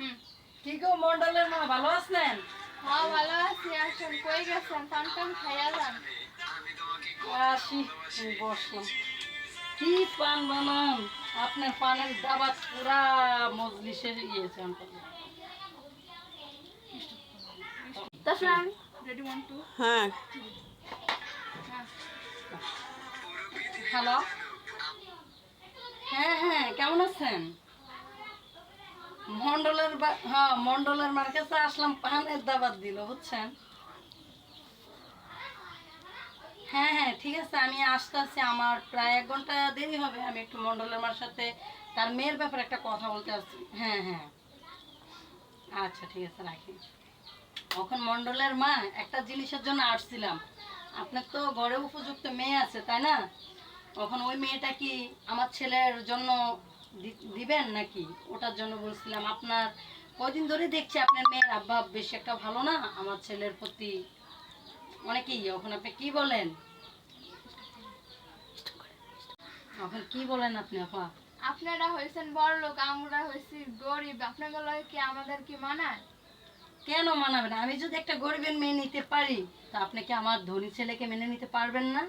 হুম। কি গো মন্ডলের মা ভালো আছেন? হ্যাঁ ভালো আছি আসুন কই গেছেন? টান খাইয়া যান? আসি বসলাম। কি পান বানান? আপনার পানের দাবাত পুরা মজলিসে ওয়ান হ্যাঁ। হ্যালো? হ্যাঁ হ্যাঁ কেমন আছেন? মন্ডলের হ্যাঁ মন্ডলের মার কাছে আসলাম, পানের দাবাত দিল, বুঝছেন? হ্যাঁ হ্যাঁ ঠিক আছে, আমি আসতে আমার প্রায় এক ঘণ্টা দেরি হবে, আমি একটু মন্ডলের মার সাথে তার মেয়ের ব্যাপারে একটা কথা বলতে আসছি। হ্যাঁ হ্যাঁ। আচ্ছা ঠিক আছে, রাখি। এখন মন্ডলের মা একটা জিনিসের জন্য আসছিলাম। আপনার তো ঘরে উপযুক্ত মেয়ে আছে, তাই না? এখন ওই মেয়েটা কি আমার ছেলের জন্য দিবেন নাকি? ওটার জন্য বলছিলাম আপনার কদিন ধরে দেখছি আপনার মেয়ের আব্বা বেশি একটা ভালো না? আমার ছেলের প্রতি অনেকেই এখন আপনি কি বলেন? এখন কি বলেন আপনি আপা? আপনারা হয়েছেন বড় লোক আমরা হয়েছি গরিব আপনাকে লয় কি আমাদের কি মানায়? কেন মানাবেন আমি যদি একটা গরিবের মেয়ে নিতে পারি তা আপনি কি আমার ধনী ছেলেকে মেনে নিতে পারবেন না?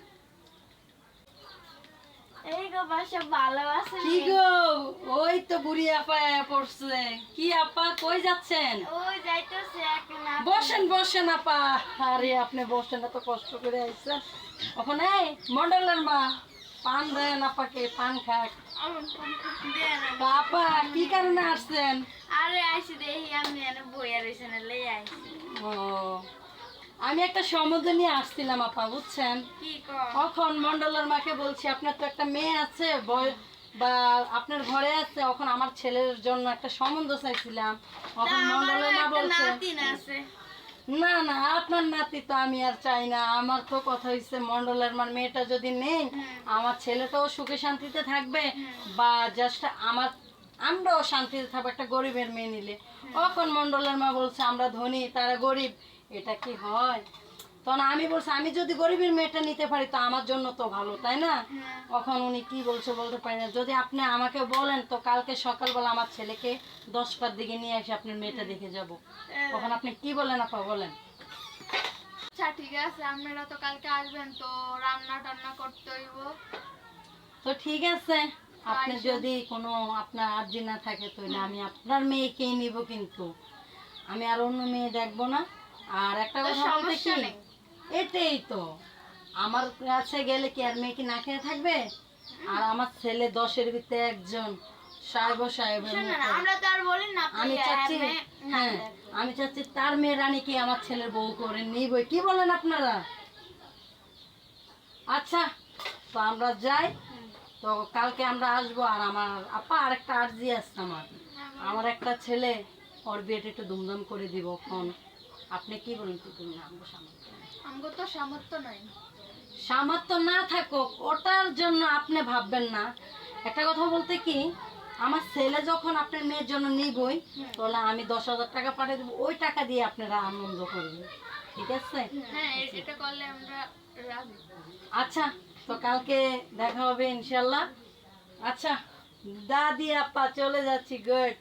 গো বাসা ভালো আছে। কি গো? ওই তো বুড়ি আপা পড়ছে। কি আপা কই যাচ্ছেন? ওই যাইতেছে এক বসেন বসেন আপা। আরে আপনি বসেন এত কষ্ট করে আইছেন। ওখানে মন্ডলের মা। পান দেন আপাকে পান খাক। আপা কি কারণে আসছেন? আরে আইসি দেখি আমি বইয়া লই আইছি। ও আমি একটা সম্বন্ধ নিয়ে আসছিলাম আপা বুঝছেন? এখন মন্ডলের মাকে বলছি আপনার তো একটা মেয়ে আছে বয় বা আপনার ঘরে আছে। এখন আমার ছেলের জন্য একটা সম্বন্ধ চাইছিলাম। এখন মন্ডলের মা বলছে না না আপনার নাতি তো আমি আর চাই না। আমার তো কথা হচ্ছে মন্ডলের মার মেয়েটা যদি নেই আমার ছেলেটাও সুখে শান্তিতে থাকবে বা জাস্ট আমার আমরাও শান্তিতে থাকব একটা গরিবের মেয়ে নিলে। তখন মন্ডলের মা বলছে আমরা ধনী তারা গরিব। এটা কি হয়? তখন আমি বলছি আমি যদি গরিবের মেয়েটা নিতে পারি তো আমার জন্য তো ভালো তাই না? তখন উনি কি বলছে বলতে পারি না। যদি আপনি আমাকে বলেন তো কালকে সকালবেলা আমার ছেলেকে দশটার দিকে নিয়ে এসে আপনার মেয়েটা দেখে যাব। তখন আপনি কি বলেন আপা বলেন? আচ্ছা ঠিক আছে আপনারা তো কালকে আসবেন তো রান্না টান্না করতে হইব। তো ঠিক আছে আপনি যদি কোনো আপনার আর্জি না থাকে তাহলে আমি আপনার মেয়েকেই নিব কিন্তু। আমি আর অন্য মেয়ে দেখব না। আর একটা কথা বলতে কি? এটাই তো। আমার কাছে গেলে কি আর মেয়ে কি না খেয়ে থাকবে? আর আমার ছেলে দশের ভিতরে একজন সাহেব সাহেবের আমরা তো আর বলি না আমি চাচ্ছি হ্যাঁ আমি চাচ্ছি তার মেয়ে রানীকে আমার ছেলের বউ করে নিবই কি বলেন আপনারা? আচ্ছা তো আমরা যাই। তো কালকে আমরা আসব আর আমার আপা আর একটা আর্জি আছে আমার। আমার একটা ছেলে ওর বিয়েটা একটু ধুমধাম করে দিব এখন। আপনি কি বলেন তুমি আমগো সামর্থ্য। আমগো তো সামর্থ্য নাই। সামর্থ্য না থাকুক ওটার জন্য আপনি ভাববেন না। একটা কথা বলতে কি আমার ছেলে যখন আপনার মেয়ের জন্য নিবই তাহলে আমি দশ হাজার টাকা পাঠিয়ে দেবো ওই টাকা দিয়ে আপনারা আনন্দ করবেন। ঠিক আছে? হ্যাঁ আচ্ছা তো কালকে দেখা হবে ইনশাল্লাহ। আচ্ছা দাদি আপা চলে যাচ্ছি গুড।